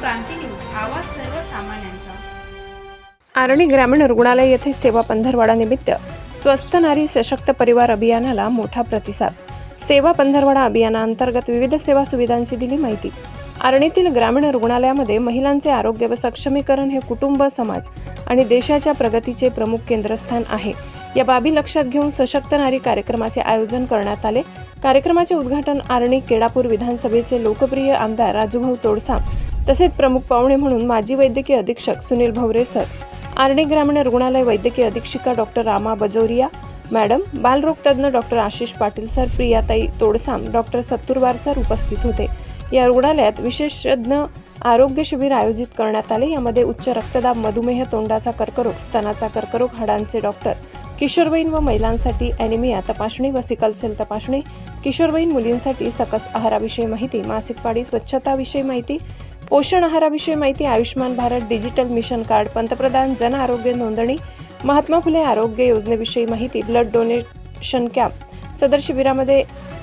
क्रांती news आवाज सर्वसामान्यांचा. आरणी ग्रामीण रुग्णालय येथे सेवा पंधरवाडा निमित्त स्वस्त नारी सशक्त परिवार अभियानाला मोठा प्रतिसाद. सेवा पंधरवाडा अभियानाअंतर्गत विविध सेवा सुविधांची दिली माहिती. आर्णीतील ग्रामीण रुग्णालयामध्ये महिलांचे आरोग्य व सक्षमीकरण हे कुटुंब समाज आणि देशाच्या प्रगतीचे प्रमुख केंद्रस्थान आहे. या बाबी लक्षात घेऊन सशक्त नारी कार्यक्रमाचे आयोजन करण्यात आले. कार्यक्रमाचे उद्घाटन आर्णी केडापूर विधानसभेचे लोकप्रिय आमदार राजूभाऊ तोडसाम तसेच प्रमुख पाहुणे म्हणून माजी वैद्यकीय अधीक्षक सुनील भवरे सर आर्णी ग्रामीण रुग्णालय वैद्यकीय अधीक्षिका डॉक्टर रामा बजोरिया मॅडम बालरोग तज्ज्ञ doctor Ashish Patil sir प्रियाताई Todsam doctor Satturwar sir उपस्थित होते. या रुग्णालयात विशेषज्ञ आरोग्य शिबिर आयोजित करण्यात आले. यामध्ये उच्च रक्तदाब मधुमेह तोंडाचा कर्करोग स्तनाचा कर्करोग हाडांचे डॉक्टर किशोरवयीन व महिलांसाठी ॲनिमिया तपासणी व सिकल सेल तपासणी किशोरवयीन मुलींसाठी सकस आहाराविषयी माहिती मासिक पाळी स्वच्छताविषयी माहिती पोषण आहाराविषयी माहिती Ayushman Bharat digital mission card पंतप्रधान जन आरोग्य नोंदणी महात्मा फुले आरोग्य योजनेविषयी माहिती ब्लड डोनेशन कॅम्प. सदर शिबिरामध्ये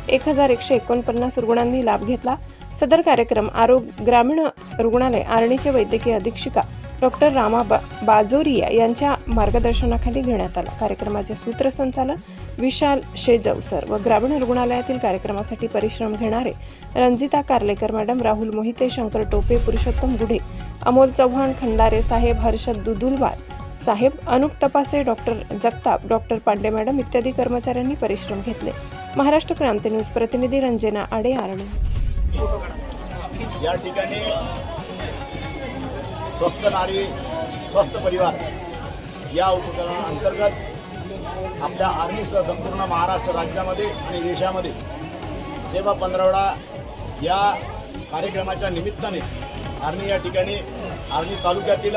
एक हजार एकशे एकोणपन्नास रुग्णांनी लाभ घेतला. सदर कार्यक्रम आरोग्य ग्रामीण रुग्णालय आरणीचे वैद्यकीय अधीक्षिका डॉक्टर रामा बा बाजोरिया यांच्या मार्गदर्शनाखाली घेण्यात आला. कार्यक्रमाचे सूत्रसंचालन विशाल शेजवसर व ग्रामीण रुग्णालयातील कार्यक्रमासाठी परिश्रम घेणारे रंजिता कार्लेकर मॅडम राहुल मोहिते शंकर टोपे पुरुषोत्तम गुढे अमोल चव्हाण खंडारे साहेब हर्षद दुदुलवार साहेब Anup Tapase doctor Jagtap doctor Pande madam इत्यादी कर्मचाऱ्यांनी परिश्रम घेतले. महाराष्ट्र क्रांती न्यूज प्रतिनिधी रंजना आडे आर्णी. या ठिकाणी स्वस्त नारी स्वस्त परिवार या उपक्रमाअंतर्गत आपल्या आर्मीसह संपूर्ण महाराष्ट्र राज्यामध्ये आणि देशामध्ये सेवा पंधरवडा या कार्यक्रमाच्या निमित्ताने आर्मी या ठिकाणी आर्मी तालुक्यातील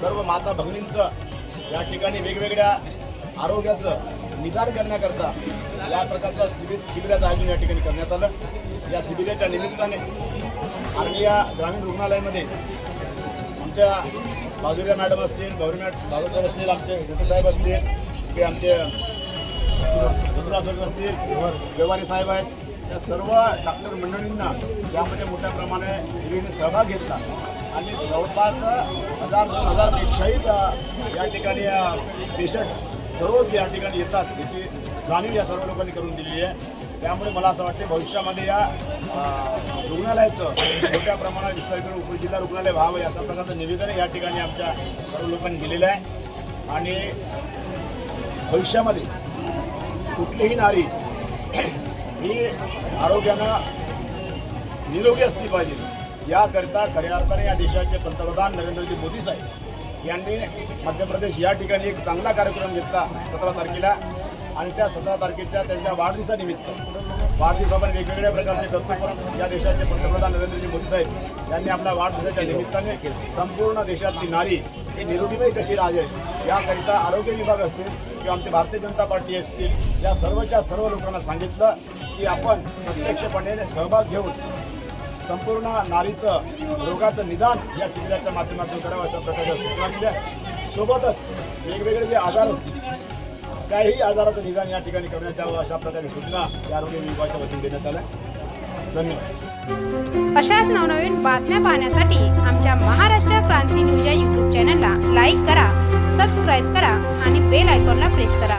सर्व माता भगिनींचं या ठिकाणी वेगवेगळ्या आरोग्याचं निदान करण्याकरता या प्रकारचा शिबिर शिबिराचं आयोजन या ठिकाणी करण्यात आलं. या शिबिराच्या निमित्ताने आर्मी या ग्रामीण रुग्णालयामध्ये आमच्या बाजूला मॅडम असतील गौरी मॅडम बाजूला असतील आमचे गोटे साहेब असतील इकडे आमचे असतील व्यवहारी साहेब आहेत. या सर्व डॉक्टर मंडळींना यामध्ये मोठ्या प्रमाणे मुलींनी सहभाग घेतला. आणि जवळपास हजार दोन हजारपेक्षाही या ठिकाणी पेशंट दररोज या ठिकाणी येतात. याची जाणीव या सर्व लोकांनी करून दिलेली आहे. त्यामुळे मला असं वाटते भविष्यामध्ये या रुग्णालयाचं मोठ्या प्रमाणात विस्तारीकरण उपजिल्हा रुग्णालय व्हावं अशा प्रकारचं निवेदन या ठिकाणी आमच्या सर्व लोकांनी दिलेलं आहे. आणि भविष्यामध्ये कुठलीही नारी ही आरोग्यानं निरोगी असली पाहिजे. याकरिता खऱ्या अर्थाने या देशाचे पंतप्रधान नरेंद्रजी मोदी साहेब यांनी मध्य प्रदेश या ठिकाणी एक चांगला कार्यक्रम घेतला सतरा तारखेला. आणि त्या सतरा तारखेच्या त्यांच्या वाढदिवसानिमित्त वाढदिवसावर वेगवेगळ्या प्रकारचे कर्तव्य या देशाचे पंतप्रधान नरेंद्रजी मोदी साहेब यांनी आपल्या वाढदिवसाच्या निमित्ताने संपूर्ण देशातली नारी ही निरोगीबाई कशी राहते याकरिता आरोग्य विभाग असतील किंवा आमची भारतीय जनता पार्टी असतील या सर्वच्या सर्व लोकांना सांगितलं की आपण प्रत्यक्षपणे सहभाग घेऊन संपूर्ण नारीचं रोगाचं निदान या शिबिराच्या माध्यमातून करावं अशा प्रकारच्या सूचना दिल्या. सोबतच वेगवेगळे जे आजार असतील त्याही आजाराचं निदान या ठिकाणी करण्यात यावं अशा प्रकारे सूचना या आरोग्य विभागाच्या वतीने देण्यात आल्या. धन्यवाद. अशाच नवनवीन बातम्या पाहण्यासाठी आमच्या महाराष्ट्र क्रांती न्यूज या यूट्यूब चॅनलला लाईक करा सबस्क्राईब करा आणि बेल आयकॉनला प्रेस करा.